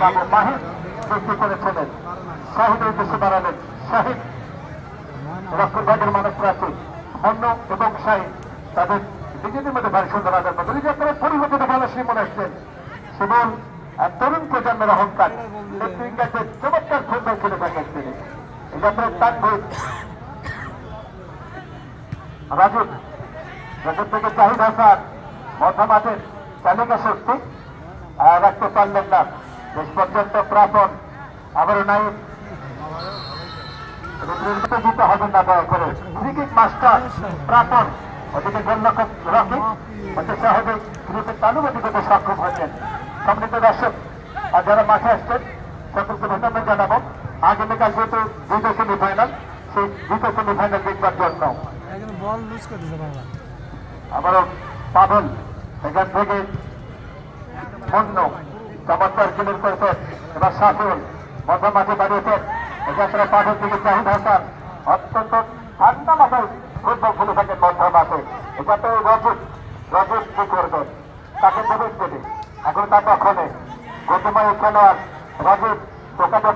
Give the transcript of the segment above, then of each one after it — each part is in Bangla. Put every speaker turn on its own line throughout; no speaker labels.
বাবু মাহিদ সৃষ্টি করেছিলেন। শাহিদের উদ্দেশ্যে দাঁড়ালেন। শাহিদ রক্ষণভাগের মানব প্রাচী অন্য এবং শাহিদ তাদের নিজেদের মধ্যে ভারী সুন্দর আদান মতো নিজের পরিবর্তিত খেলা শিমন আসছেন শিমন আর তরুণ প্রজন্মের অহংকার। নেতৃত্বের চমৎকার ফুটবল খেলে থাকেন তিনি। এই যাত্রার তাৎপর্য রাজীব রাজীব থেকে জাহিদ হাসান মধ্যা মাঠের তালিকা শক্তি রাখতে পারলেন না। শেষ পর্যন্ত প্রাপন আবারও নাই জিতে হবেন না দয়া করে। ক্রিকেট মাস্টার প্রাপন ওদিকে গোলরক্ষক রকি হচ্ছে সহজে গ্রুপের তালুবাদি করতে সক্ষম হয়েছেন। সম্মিলিত দর্শক আর যারা মাঠে আসছেন সকলকে ধন্যবাদ জানাব। আগামীকাল যেহেতু দ্বিতীয় সেমিফাইনাল সেই দ্বিতীয় সেমিফাইনাল দেখবার জন্য।
দিতে
আবারও পাবেন এখান থেকে অন্য চমৎকার কিলের করেছেন এবার সাফুল মধ্যা মাঠে দাঁড়িয়েছেন এখানে পাবেন থেকে জাহিদ হাসান, অত্যন্ত ঠান্ডা মাথায় ফুটবল খেলে থাকেন মধ্যা মাঠে এটাতে রজত রজত কি করবেন? তাকে প্রবেশ দেবে এখন তার দখলে। গতিময় খেলোয়াড় রজত দোকানে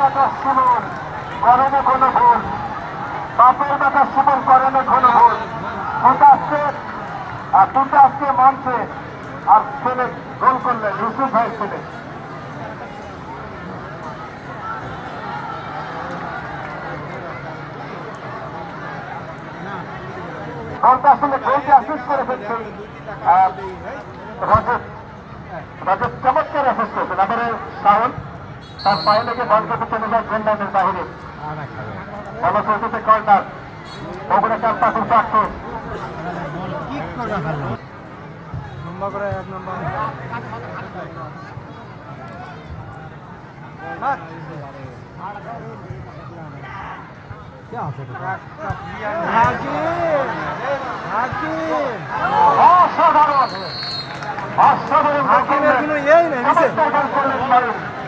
বেটা সুমন করে কোনো ভুল। বাপের বেটা সুমন করে না কোনো ভুল। দুটো আসছে আর দুটো আসছে মঞ্চে আর ছেলে গোল করলেন ইউসুফ ভাই ছেলে। গোলটা আসলে চমৎকার অ্যাসিস্ট করেছেন আবার শাহন তার পায়ে লেগে বল করতে চলে যায় গোল লাইনের বাইরে ফলশ্রুতিতে কর্নার। চারটে।
হাকিম
অসাধারণ অসাধারণ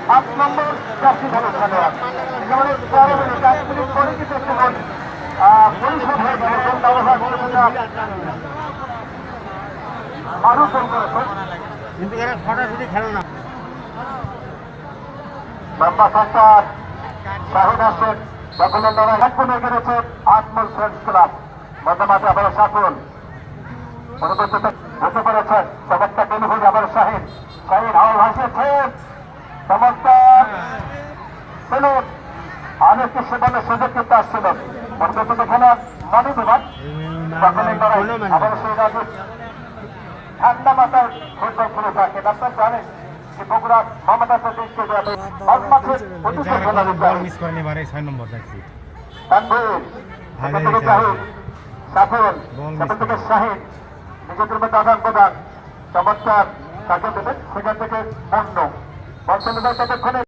গোল। আট নম্বর চারটি ভালো খেলোয়াড় একেবারে তেরো মিনিট এক মিনিট পরে কিন্তু একটু গোল পরিশোধ হয়ে গেল গোলটা ওভার করেছেন। না। গোল করেছেন
কিন্তু এরা ছটাছুটি খেলো না।
লম্বা সাক্কার শাহিদ আসেন দখলের লড়াই এক কোণে গেড়েছে আটমল ফ্রেন্ডস ক্লাব। মধ্যমাঠে আবার সাকুল পরবর্তীতে হতে পেরেছেন চমৎকার ডেলিভারি আবার শাহিদ শাহিদ হাওয়া ভাসিয়েছেন চমৎকার ছিলেন অনেকটি সেবনের সুযোগ কিন্তু আসছিল পরবর্তীতে খেলার মনে বিভাগ দখলের লড়াই আবার সেই রাজীব ঠান্ডা মাথায় ফুটবল খেলে থাকেন আপনার জানেন যে বগুড়া মমতা সতীশ স্টেডিয়ামে মাঝমাঠে প্রতিষ্ঠা খেলা দিতে
মিস করেনি এবারে ছয় নম্বর দেখছি
তানভীর
ভালো
সেখান থেকে
হয়েছে।
জাহিদ সাফল
বল
সেখান
মিস
থেকে শাহিদ নিজেদের মধ্যে আদান প্রদান চমৎকার। তাকে দেবেন সেখান থেকে অন্য যায় ততক্ষণে